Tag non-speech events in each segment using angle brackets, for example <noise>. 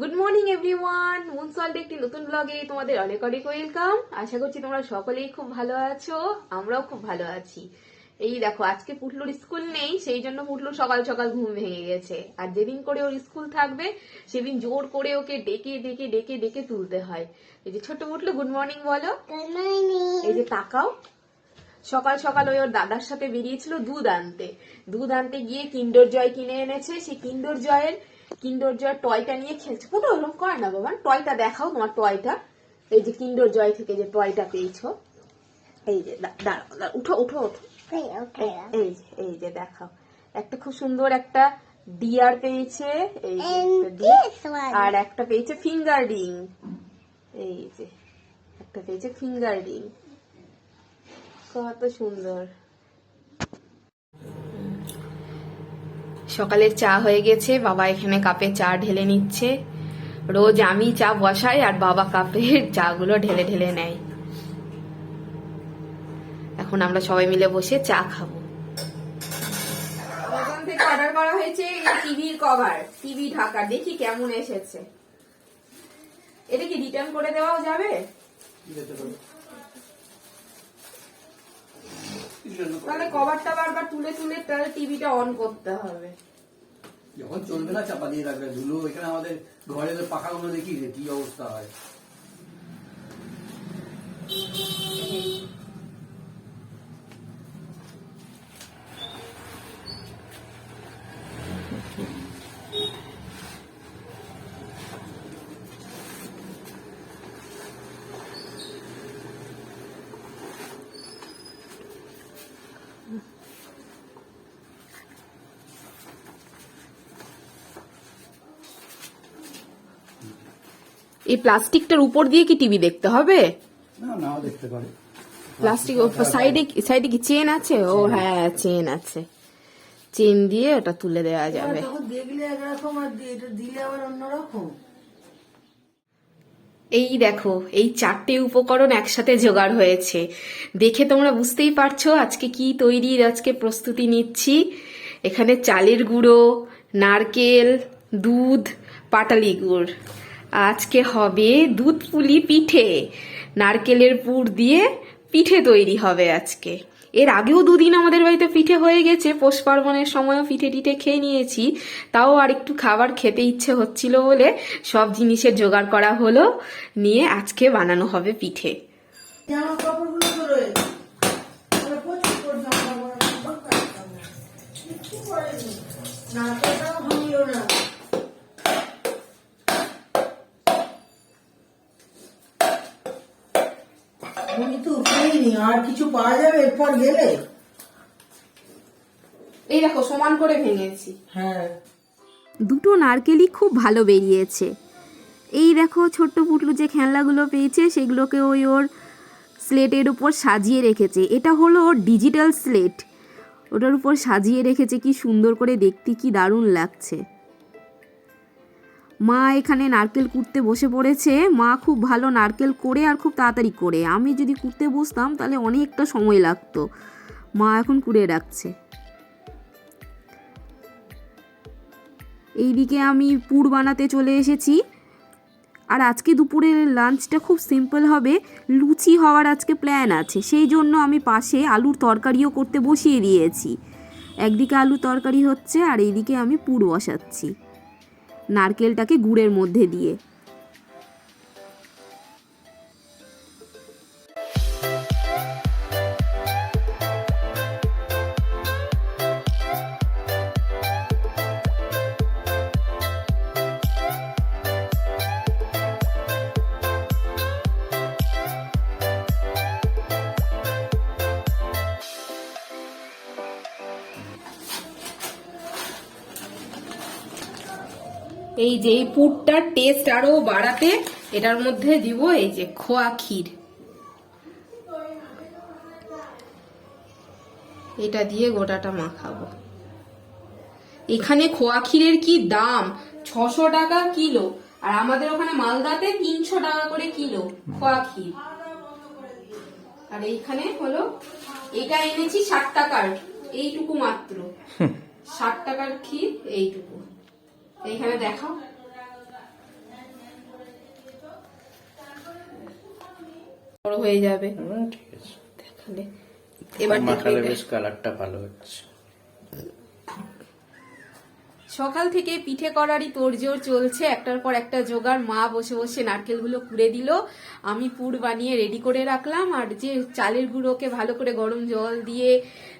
Good morning everyone মুন সল্টে একটি নতুন ব্লগে তোমাদের অনেক অনেক ওয়েলকাম আশা করছি তোমরা সকলেই খুব ভালো আছো আমরাও খুব ভালো আছি। এই দেখো আজকে পুটলুর স্কুল নেই সেই জন্য পুটলুর সকাল সকাল ঘুম ভেঙে গেছে। আর যেদিন করে ওর স্কুল থাকবে সেদিন জোর করে ওকে ডেকে ডেকে ডেকে ডেকে তুলতে হয়। এই যে ছোট্ট পুটলু গুড মর্নিং বলো। এই যে তাকাও। সকাল সকাল ওই ওর দাদার সাথে বেরিয়েছিল দুধ আনতে। দুধ আনতে গিয়ে কিন্ডর জয় কিনে এনেছে। সেই কিন্ডর জয়ের কিন্ডর জয়ের টয়টা নিয়ে খেলছে। পুরো ওরকম করে না বাবা টয়টা দেখাও তোমার টয়টা এই যে কিন্ডর জয় থেকে যে টয়টা পেয়েছ। এই যে দাঁড়াও উঠো উঠো উঠো। এই যে এই যে দেখাও। একটা খুব সুন্দর একটা ডিয়ার পেয়েছে। এই আর একটা পেয়েছে ফিঙ্গার রিং এই যে একটা পেয়েছে ফিঙ্গার রিং কত সুন্দর। সকালের চা হয়ে গেছে বাবা এখানে কাপে চা ঢেলে নিচ্ছে। রোজ আমি চা বসাই আর বাবা কাপের <laughs> চাগুলো ঢেলে ঢেলে নেয়। এখন আমরা সবাই মিলে বসে চা খাব। থেকে অর্ডার করা হয়েছে টিভির কভার টিভি ঢাকা। দেখি কেমন এসেছে। এটা কি রিটার্ন করে দেওয়াও যাবে? তাহলে কভারটা বারবার তুলে তুলে তাহলে টিভিটা অন করতে হবে। যখন চলবে না চাপা দিয়ে রাখবে। ধুলো এখানে আমাদের ঘরে তো পাখাগুলো দেখি যে কি অবস্থা হয়। এই প্লাস্টিকটার উপর দিয়ে কি টিভি দেখতে হবে? না নাও দেখতে পারে। প্লাস্টিক সাইডে সাইডে কি চেন আছে? ও হ্যাঁ চেন আছে। চেন দিয়ে ওটা তুলে দেওয়া যাবে। দেখলে একরকম আর দিলে আবার অন্যরকম। এই দেখো এই চারটে উপকরণ একসাথে জোগাড় হয়েছে। দেখে তোমরা বুঝতেই পারছ আজকে কি তৈরির আজকে প্রস্তুতি নিচ্ছি। এখানে চালের গুঁড়ো নারকেল দুধ পাটালি গুড় আজকে হবে দুধ পুলি পিঠে। নারকেলের পুর দিয়ে পিঠে তৈরি হবে আজকে। এর আগেও দুদিন আমাদের বাড়িতে পিঠে হয়ে গেছে, পৌষ পার্বণের সময়ও পিঠে টিঠে খেয়ে নিয়েছি। তাও আর একটু খাবার খেতে ইচ্ছে হচ্ছিল বলে সব জিনিসের জোগাড় করা হলো, নিয়ে আজকে বানানো হবে পিঠে। জামা কাপড়গুলো তো রয়েছে তাহলে প্রচুর করে জামা কাপড় আছে, দরকার নেই আমার। কিচ্ছু করেনি নারকেলটাও ভাঙলো না আমি উঠেইনি আর কিছু পাওয়া যাবে? এরপর গেলে? এই দেখো সমান করে ভেঙেছি। হ্যাঁ। দুটো নারকেলই খুব ভালো বেরিয়েছে। এই দেখো ছোট্ট পুটলু যে খেলনাগুলো পেয়েছে সেগুলোকে ওই ওর স্লেটের উপর সাজিয়ে রেখেছে। এটা হলো ওর ডিজিটাল স্লেট। ওটার উপর সাজিয়ে রেখেছে কি সুন্দর করে দেখতে কি দারুণ লাগছে। মা এখানে নারকেল কুটতে বসে পড়েছে। মা খুব ভালো নারকেল করে আর খুব তাড়াতাড়ি করে। আমি যদি কুটতে বসতাম তাহলে অনেকটা সময় লাগতো। মা এখন কুড়ে রাখছে। এইদিকে আমি পুর বানাতে চলে এসেছি। আর আজকে দুপুরের লাঞ্চটা খুব সিম্পল হবে। লুচি হওয়ার আজকে প্ল্যান আছে। সেই জন্য আমি পাশে আলুর তরকারিও করতে বসিয়ে দিয়েছি। একদিকে আলু তরকারি হচ্ছে আর এইদিকে আমি পুর বসাচ্ছি। নারকেলটাকে গুড়ের মধ্যে দিয়ে। এই যে এই পুরটার টেস্ট আরও বাড়াতে এটার মধ্যে দিব এই যে খোয়া ক্ষীর। এটা দিয়ে গোটাটা মাখাবো। এখানে খোয়া ক্ষীরের কি দাম? ছশো টাকা কিলো। আর আমাদের ওখানে মালদাতে তিনশো টাকা করে কিলো খোয়া ক্ষীর। আর এইখানে হলো এটা এনেছি ষাট টাকার এইটুকু মাত্র। ষাট টাকার ক্ষীর এইটুকু। এইখানে দেখো। বড় হয়ে যাবে। ঠিক আছে। দেখালে। এবার মাখালে বেশ কালারটা ভালো হচ্ছে। সকাল থেকে পিঠে করারই তোড়জোড় চলছে। একটার পর একটা জোগাড়। মা বসে বসে নারকেলগুলো কুড়ে দিল। আমি পুর বানিয়ে রেডি করে রাখলাম। আর যে চালের গুঁড়োকে ভালো করে গরম জল দিয়ে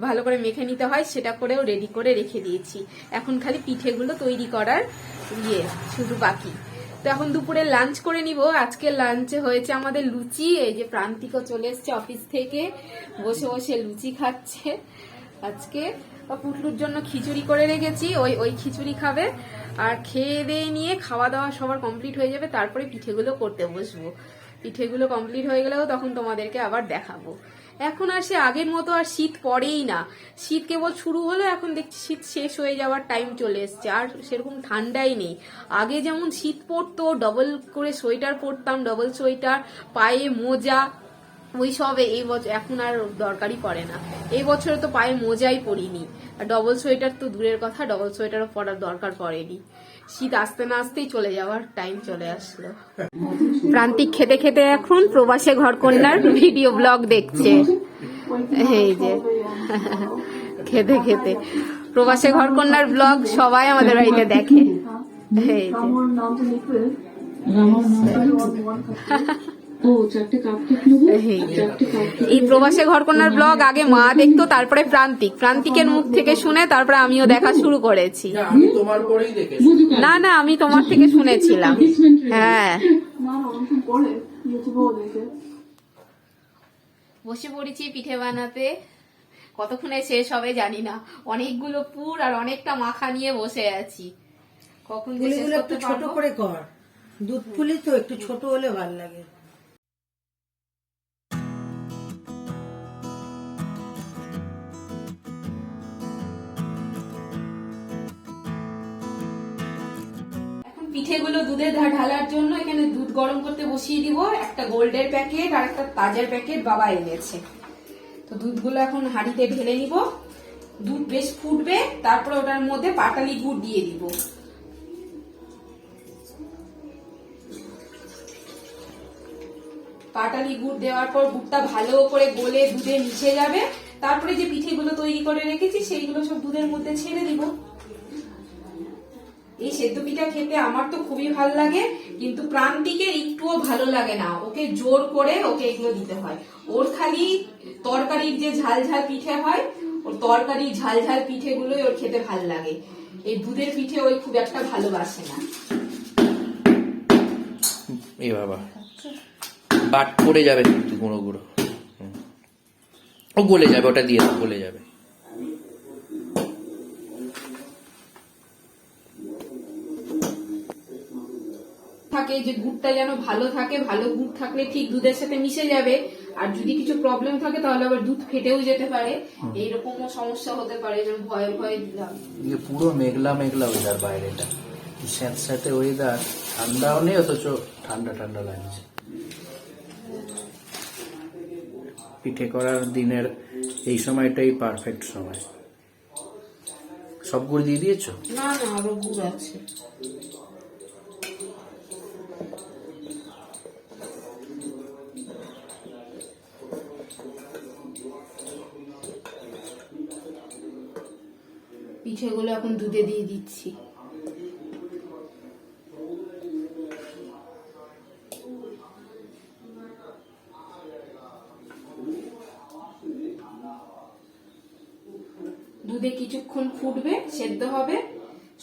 ভালো করে মেখে নিতে হয়, সেটা করেও রেডি করে রেখে দিয়েছি। এখন খালি পিঠেগুলো তৈরি করার ইয়ে শুধু বাকি। তো এখন দুপুরে লাঞ্চ করে নিব। আজকে লাঞ্চে হয়েছে আমাদের লুচি। এই যে প্রান্তিকও চলে এসছে অফিস থেকে। বসে বসে লুচি খাচ্ছে। আজকে পুটলুর জন্য খিচুড়ি করে রেখেছি, ওই ওই খিচুড়ি খাবে। আর খেয়ে দিয়ে নিয়ে খাওয়া দাওয়া সবার কমপ্লিট হয়ে যাবে, তারপরে পিঠেগুলো করতে বসবো। পিঠেগুলো কমপ্লিট হয়ে গেলেও তখন তোমাদেরকে আবার দেখাবো। এখন আর সে আগের মতো আর শীত পড়েই না। শীত কেবল শুরু হলো, এখন দেখছি শীত শেষ হয়ে যাওয়ার টাইম চলে এসছে, আর সেরকম ঠান্ডাই নেই। আগে যেমন শীত পড়তো ডবল করে সোয়েটার পরতাম ডবল সোয়েটার পায়ে মোজা ওই সব এই বছর এখন আর দরকারই পড়ে না। এই বছরে তো পায়ে মোজাই পরিনি আর ডবল সোয়েটার তো দূরের কথা ডবল সোয়েটারও পরার দরকার পড়েনি। শীত আসতে না আসতেই চলে যাওয়ার টাইম চলে আসলো। প্রান্তিক খেতে খেতে এখন প্রবাসে ঘর কন্যার ভিডিও ব্লগ দেখছে। এই যে খেতে খেতে। প্রবাসে ঘর কন্যার ব্লগ সবাই আমাদের বাড়িতে দেখে। এই যে। <laughs> এই প্রবাসে ঘরকন্যার ব্লগ আগে মা দেখতো তারপরে প্রান্তিক। প্রান্তিকের মুখ থেকে শুনে তারপরে আমিও দেখা শুরু করেছি। না, আমি তোমার পরেই দেখেছি। না না আমি তোমার থেকে শুনেছিলাম। হ্যাঁ। বসে পড়েছি পিঠে বানাতে। কতক্ষণে শেষ হবে জানি না। অনেকগুলো পুর আর অনেকটা মাখা নিয়ে বসে আছি। কখন একটু ছোট করে কর। দুধ পুলি তো একটু ছোট হলে ভালো লাগে। পিঠেগুলো দুধে ঢালার জন্য এখানে দুধ গরম করতে বসিয়ে দিব। একটা গোল্ডের প্যাকেট আর একটা তাজের প্যাকেট বাবা এনেছে। তো দুধগুলো এখন হাঁড়িতে ঢেলে নিব। দুধ বেশ ফুটবে, তারপরে ওটার মধ্যে পাটালি গুড় দিয়ে দিব। পাটালি গুড় দেওয়ার পর গুড়টা ভালো করে গলে দুধে মিশে যাবে। তারপরে যে পিঠেগুলো তৈরি করে রেখেছি, সেইগুলো সব দুধের মধ্যে ছেড়ে দিব। এই সেদ্ধ পিঠা খেতে আমার তো খুবই ভালো লাগে, কিন্তু প্রান্তিকের একটুও ভালো লাগে না। ওকে জোর করে ওকে এগুলো দিতে হয়। ওর খালি তরকারির যে ঝাল ঝাল পিঠে হয়, ওর তরকারির ঝাল ঝাল পিঠেগুলোই ওর খেতে ভালো লাগে। এই দুধের পিঠে ওই খুব একটা ভালোবাসে না। এই বাবা। বাট পড়ে যাবে কিন্তু গুঁড়ো গুঁড়ো। ও গলে যাবে, ওটা দিয়ে গলে যাবে। থাকে যে গুড়টা যেন ভালো থাকে ভালো গুড় থাকলে ঠিক দুধের সাথে মিশে যাবে। আর যদি কিছু প্রবলেম থাকে তাহলে আবার দুধ ফেটেও যেতে পারে। এইরকমও সমস্যা হতে পারে যেন ভয়ে ভয়ে দিলাম। পুরো মেঘলা মেঘলা ওয়েদার বাইরেটা স্যাঁত স্যাঁতে ওয়েদার ঠান্ডাও নেই অথচ ঠান্ডা ঠান্ডা লাগছে। পিঠে করার দিনের এই সময়টাই পারফেক্ট সময়। সব গুড় দিয়ে দিয়েছ? না না আরও গুড় আছে। পিঠেগুলো এখন দুধে দিয়ে দিচ্ছি। দুধে কিছুক্ষণ ফুটবে সেদ্ধ হবে।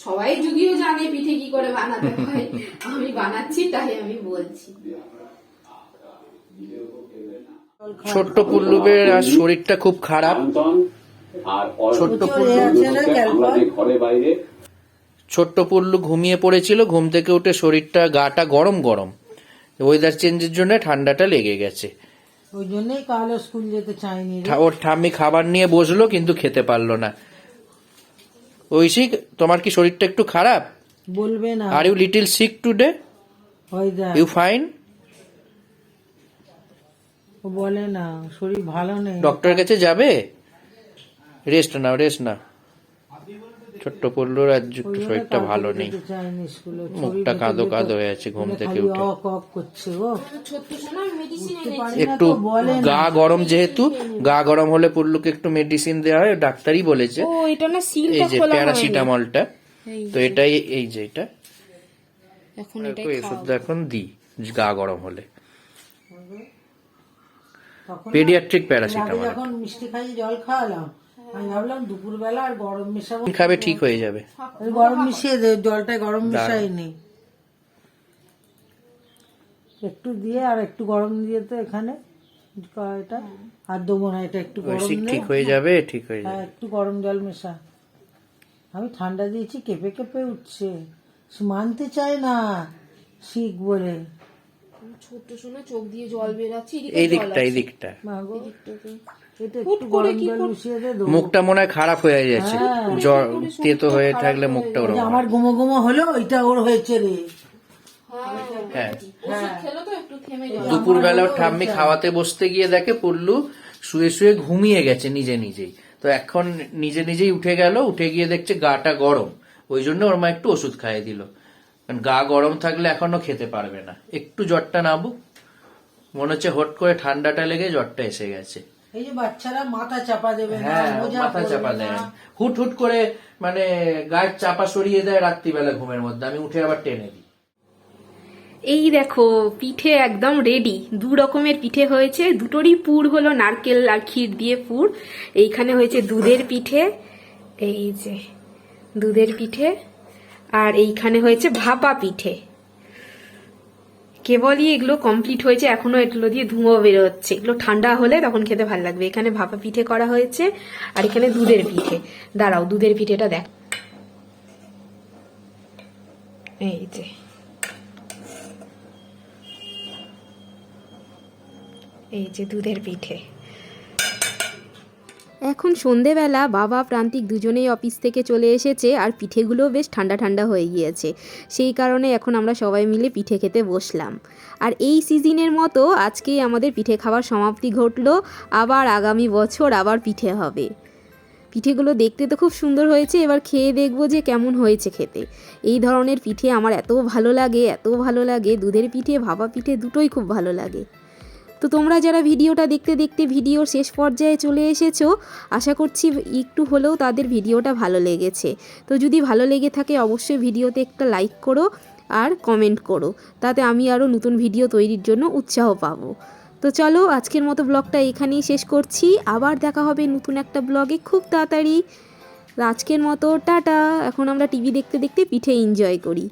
সবাই যদিও জানে পিঠে কি করে বানাতে হয়। আমি বানাচ্ছি তাই আমি বলছি। ছোট্ট পুল্লুবের আর শরীরটা খুব খারাপ। ছোট্ট পুল্লু ঘুমিয়ে পড়েছিল ঘুম থেকে উঠে শরীরটা গাটা গরম গরম। ওয়েদার চেঞ্জের জন্য ঠান্ডাটা লেগে গেছে। ওই জন্যই কালো স্কুল যেতে চাইনি ওর ঠাম্মি খাবার নিয়ে বসল কিন্তু খেতে পারল না। ঐশী তোমার কি শরীরটা একটু খারাপ? বলবে না। Are you little sick today you fine ও বলে না শরীর ভালো নেই। ডক্টরের কাছে যাবে? রেস্ট নাও রেস্ট নাও। ছোট্ট পড়লোর আজ একটু শরীরটা ভালো নেই। মুখটা কাঁদো কাঁদো হয়ে আছে ঘুম থেকে উঠে। না একটু না। গা গরম যেহেতু গা গরম হলে পুল্লুকে একটু মেডিসিন দেওয়া হয় ডাক্তারই বলেছে। ও এটা না এই যে প্যারাসিটামলটা তো এটাই এই যে এটা। এখন এখন দিই গা গরম হলে। পেডিয়াট্রিক প্যারাসিটামল যখন মিষ্টি খাইয়ে জল খাওয়ালাম আমি ভাবলাম দুপুরবেলা আর গরম মেশাবো। খাবে ঠিক হয়ে যাবে। গরম মিশিয়ে দে জলটা গরম মিশাইনি। একটু দিয়ে আর একটু গরম দিয়ে তো এখানে এটা আর দেবো না এটা একটু গরম ঠিক হয়ে যাবে ঠিক হয়ে হ্যাঁ যাবে। একটু গরম জল মেশা। আমি ঠান্ডা দিয়েছি কেঁপে কেঁপে উঠছে। মানতে চায় না শিখ বলে। ছোট্ট সোনা চোখ দিয়ে জল বেরাচ্ছে এই দিকটা এই দিকটা মুখটা মনে হয় খারাপ হয়ে যাচ্ছে। জ্বর তেতো হয়ে থাকলে মুখটা ওরকম আমার গুমো গুমো হলো ওইটা ওর হয়েছে রে। হ্যাঁ। ওষুধ খেলো তো একটু থেমে যাবে দুপুরবেলা ওর ঠাম্মি খাওয়াতে বসতে গিয়ে দেখে পুল্লু শুয়ে শুয়ে ঘুমিয়ে গেছে নিজে নিজেই। তো এখন নিজে নিজেই উঠে গেল উঠে গিয়ে দেখছে গাটা গরম। ওই জন্য ওর মা একটু ওষুধ খাইয়ে দিল। কারণ গা গরম থাকলে এখনও খেতে পারবে না। একটু জ্বরটা নাবুক মনে হচ্ছে হট করে ঠান্ডাটা লেগে জ্বরটা এসে গেছে। এই যে বাচ্চারা মাথা চাপা দেবে না হ্যাঁ মাথা চাপা দেয়। হুট হুট করে মানে গায়ের চাপা সরিয়ে দেয় রাত্রিবেলা ঘুমের মধ্যে। আমি উঠে আবার টেনে দিই। এই দেখো পিঠে একদম রেডি দু রকমের পিঠে হয়েছে। দুটোরই পুর হলো নারকেল আর ক্ষীর দিয়ে পুর। এইখানে হয়েছে দুধের পিঠে এই যে দুধের পিঠে। আর এইখানে হয়েছে ভাপা পিঠে। কেবলই এগুলো কমপ্লিট হয়েছে, এখনও এগুলো দিয়ে ধুঁয়ো বেরোচ্ছে। এগুলো ঠান্ডা হলে তখন খেতে ভালো লাগবে। এখানে ভাপা পিঠে করা হয়েছে, আর এখানে দুধের পিঠে। দাঁড়াও, দুধের পিঠেটা দেখ। এই যে। এই যে দুধের পিঠে। এখন সন্ধেবেলা বাবা প্রান্তিক দুজনেই অফিস থেকে চলে এসেছে আর পিঠেগুলোও বেশ ঠান্ডা ঠান্ডা হয়ে গিয়েছে। সেই কারণে এখন আমরা সবাই মিলে পিঠে খেতে বসলাম। আর এই সিজনের মতো আজকেই আমাদের পিঠে খাওয়ার সমাপ্তি ঘটলো। আবার আগামী বছর আবার পিঠে হবে। পিঠেগুলো দেখতে তো খুব সুন্দর হয়েছে, এবার খেয়ে দেখব যে কেমন হয়েছে খেতে। এই ধরনের পিঠে আমার এত ভালো লাগে, এত ভালো লাগে। দুধের পিঠে, ভাপা পিঠে দুটোই খুব ভালো লাগে। তো তোমরা যারা ভিডিওটা দেখতে দেখতে ভিডিওর শেষ পর্যায়ে চলে এসেছ, আশা করছি একটু হলেও তাদের ভিডিওটা ভালো লেগেছে। তো যদি ভালো লেগে থাকে অবশ্যই ভিডিওতে একটা লাইক করো আর কমেন্ট করো, তাতে আমি আরও নতুন ভিডিও তৈরির জন্য উৎসাহ পাবো। তো চলো আজকের মতো ব্লগটা এখানেই শেষ করছি, আবার দেখা হবে নতুন একটা ব্লগে খুব তাড়াতাড়ি। আজকের মতো টাটা, এখন আমরা টিভি দেখতে দেখতে পিঠে এনজয় করি।